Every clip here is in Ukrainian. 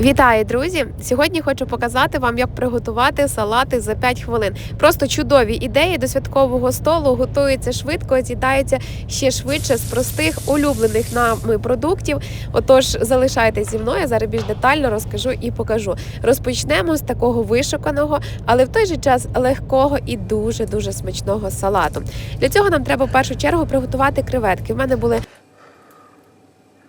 Вітаю, друзі! Сьогодні хочу показати вам, як приготувати салати за 5 хвилин. Просто чудові ідеї до святкового столу готуються швидко, з'їдаються ще швидше з простих улюблених нами продуктів. Отож, залишайтесь зі мною. Зараз більш детально розкажу і покажу. Розпочнемо з такого вишуканого, але в той же час легкого і дуже дуже смачного салату. Для цього нам треба в першу чергу приготувати креветки. В мене були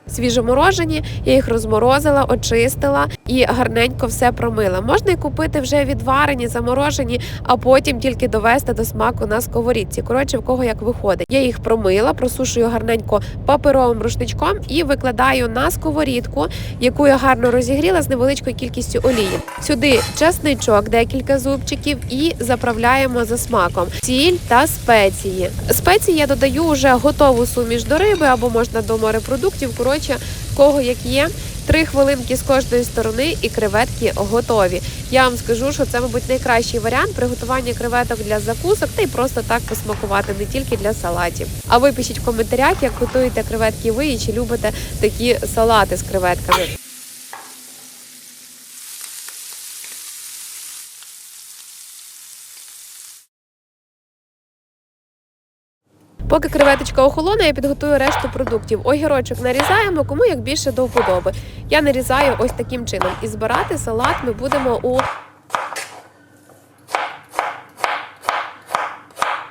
свіжоморожені, я їх розморозила, очистила і гарненько все промила. Можна і купити вже відварені, заморожені, а потім тільки довести до смаку на сковорідці. Коротше, в кого як виходить. Я їх промила, просушую гарненько паперовим рушничком і викладаю на сковорідку, яку я гарно розігріла з невеличкою кількістю олії. Сюди часничок, декілька зубчиків, і заправляємо за смаком сіль та спеції. Спеції я додаю вже готову суміш до риби або можна до морепродуктів. Коротше, кого як є. Три хвилинки з кожної сторони і креветки готові. Я вам скажу, що це, мабуть, найкращий варіант приготування креветок для закусок та й просто так посмакувати, не тільки для салатів. А ви пишіть в коментарях, як готуєте креветки ви і чи любите такі салати з креветками. Поки креветочка охолоне, я підготую решту продуктів. Огірочок нарізаємо, кому як більше до вподоби. Я нарізаю ось таким чином. І збирати салат ми будемо у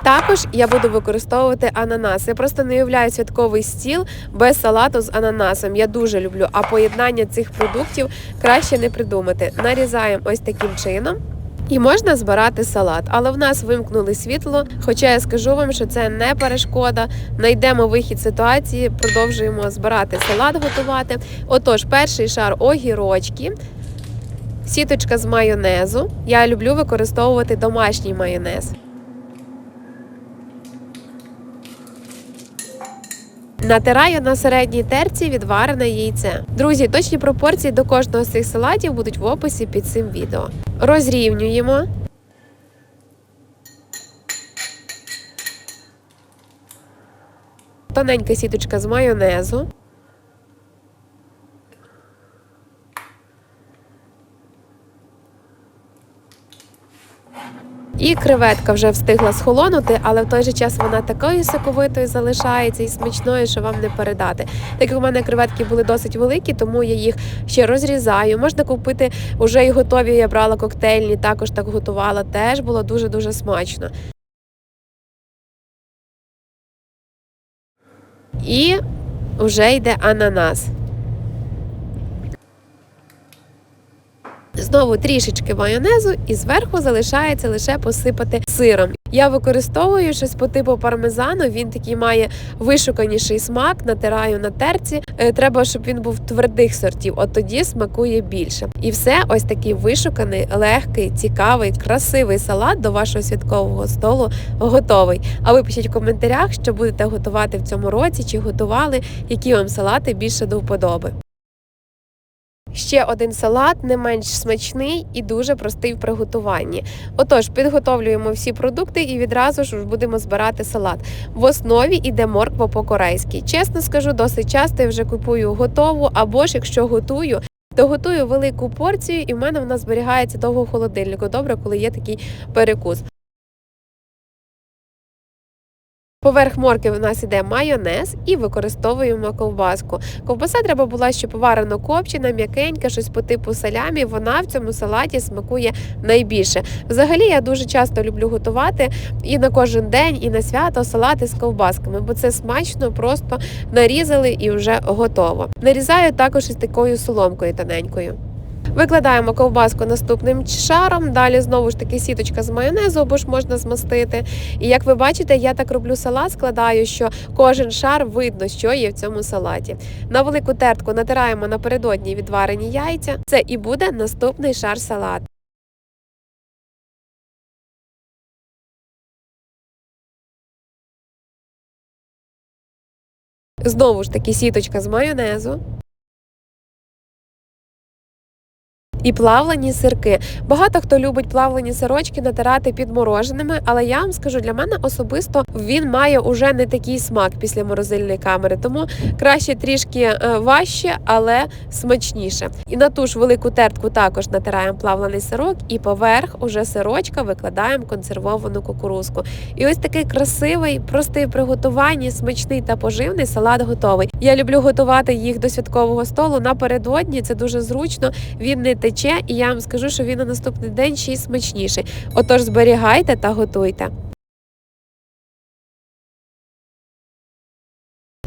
Також я буду використовувати ананас. Я просто не уявляю святковий стіл без салату з ананасом. Я дуже люблю. А поєднання цих продуктів краще не придумати. Нарізаємо ось таким чином. І можна збирати салат, але в нас вимкнули світло. Хоча я скажу вам, що це не перешкода. Найдемо вихід ситуації, продовжуємо збирати салат, готувати. Отож, перший шар огірочки, сіточка з майонезу. Я люблю використовувати домашній майонез. Натираю на середній терці відварене яйце. Друзі, точні пропорції до кожного з цих салатів будуть в описі під цим відео. Розрівнюємо. Тоненька сіточка з майонезу. І креветка вже встигла схолонути, але в той же час вона такою соковитою залишається і смачною, що вам не передати. Так як у мене креветки були досить великі, тому я їх ще розрізаю. Можна купити вже і готові. Я брала коктейльні, також так готувала. Теж було дуже дуже смачно. І вже йде ананас. Знову трішечки майонезу і зверху залишається лише посипати сиром. Я використовую щось по типу пармезану. Він такий має вишуканіший смак, натираю на терці. Е, Треба, щоб він був твердих сортів, от тоді смакує більше. І все, ось такий вишуканий, легкий, цікавий, красивий салат до вашого святкового столу готовий. А ви пишіть в коментарях, що будете готувати в цьому році, чи готували, які вам салати більше до вподоби. Ще один салат не менш смачний і дуже простий в приготуванні. Отож, підготовлюємо всі продукти і відразу ж будемо збирати салат. В основі йде морква по-корейськи. Чесно скажу, досить часто я вже купую готову, або ж якщо готую. То готую велику порцію, і в мене вона зберігається довго в холодильнику. Добре, коли є такий перекус. Поверх морки в нас іде майонез і використовуємо ковбаску. Ковбаса треба була, щоб варено копчена, м'якенька, щось по типу салямі. Вона в цьому салаті смакує найбільше. Взагалі я дуже часто люблю готувати і на кожен день, і на свято салати з ковбасками, бо це смачно, просто нарізали і вже готово. Нарізаю також із такою соломкою тоненькою. Викладаємо ковбаску наступним шаром. Далі знову ж таки сіточка з майонезу, або ж можна змастити. І як ви бачите, я так роблю салат, складаю, що кожен шар видно, що є в цьому салаті. На велику тертку натираємо напередодні відварені яйця. Це і буде наступний шар салату. Знову ж таки сіточка з майонезу. І плавлені сирки. Багато хто любить плавлені сирочки натирати підмороженими, але я вам скажу, для мене особисто він має уже не такий смак після морозильної камери, тому краще трішки е, важче, але смачніше. І на ту ж велику тертку також натираємо плавлений сирок, і поверх уже сирочка викладаємо консервовану кукурузку. І ось такий красивий, простий в приготуванні, смачний та поживний салат готовий. Я люблю готувати їх до святкового столу напередодні. Це дуже зручно. Він не тече, і я вам скажу, що він на наступний день ще й смачніший. Отож, зберігайте та готуйте.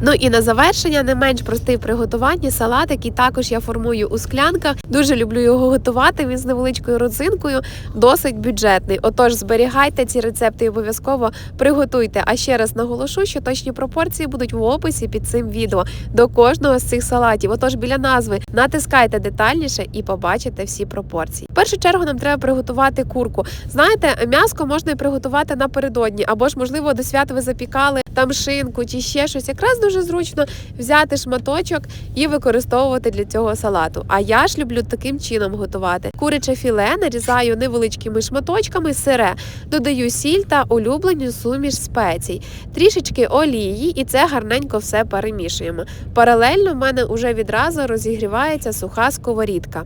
Ну і на завершення не менш простий в приготуванні салат, який також я формую у склянках. Дуже люблю його готувати. Він з невеличкою родзинкою, досить бюджетний. Отож, зберігайте ці рецепти і обов'язково приготуйте. А ще раз наголошу, що точні пропорції будуть в описі під цим відео до кожного з цих салатів. Отож, біля назви натискайте детальніше і побачите всі пропорції. В першу чергу нам треба приготувати курку. Знаєте, м'яско можна приготувати напередодні, або ж можливо до свят ви запікали там шинку чи ще щось. Якраз дуже зручно взяти шматочок і використовувати для цього салату. А я ж люблю таким чином готувати. Куряче філе нарізаю невеличкими шматочками, сире, додаю сіль та улюблену суміш спецій, трішечки олії, і це гарненько все перемішуємо. Паралельно в мене уже відразу розігрівається суха сковорідка.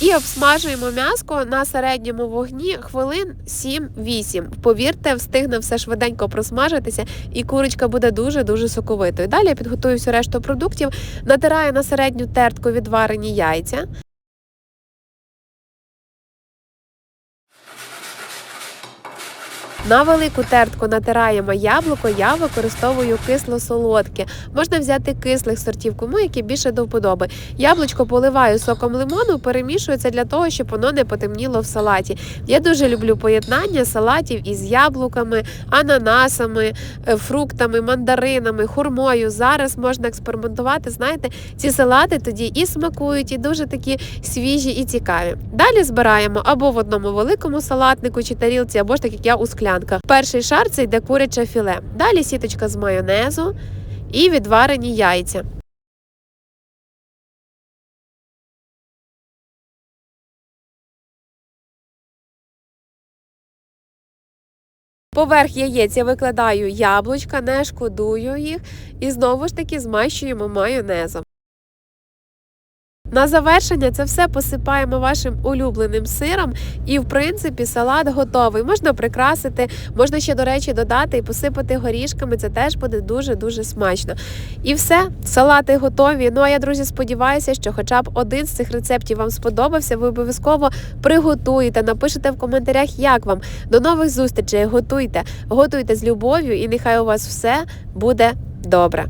І обсмажуємо м'яско на середньому вогні хвилин 7-8. Повірте, встигне все швиденько просмажитися, і курочка буде дуже дуже соковитою. Далі я підготую всю решту продуктів, натираю на середню тертку відварені яйця. На велику тертку натираємо яблуко, я використовую кисло-солодке. Можна взяти кислих сортів, кому які більше до вподоби. Яблучко поливаю соком лимону, перемішую це для того, щоб воно не потемніло в салаті. Я дуже люблю поєднання салатів із яблуками, ананасами, е, фруктами, мандаринами, хурмою. Зараз можна експериментувати. Знаєте, ці салати тоді і смакують, і дуже такі свіжі і цікаві. Далі збираємо або в одному великому салатнику чи тарілці, або ж так як я у склянках. Перший шар це йде куряче філе. Далі сіточка з майонезу і відварені яйця. Поверх яєць я викладаю яблучка, не шкодую їх, і знову ж таки змащуємо майонезом. На завершення це все посипаємо вашим улюбленим сиром, і в принципі салат готовий. Можна прикрасити, можна ще, до речі, додати і посипати горішками. Це теж буде дуже дуже смачно. І все, салати готові. Ну а я, друзі, сподіваюся, що хоча б один з цих рецептів вам сподобався. Ви обов'язково приготуєте, напишете в коментарях, як вам. До нових зустрічей. Готуйте, готуйте з любов'ю, і нехай у вас все буде добре.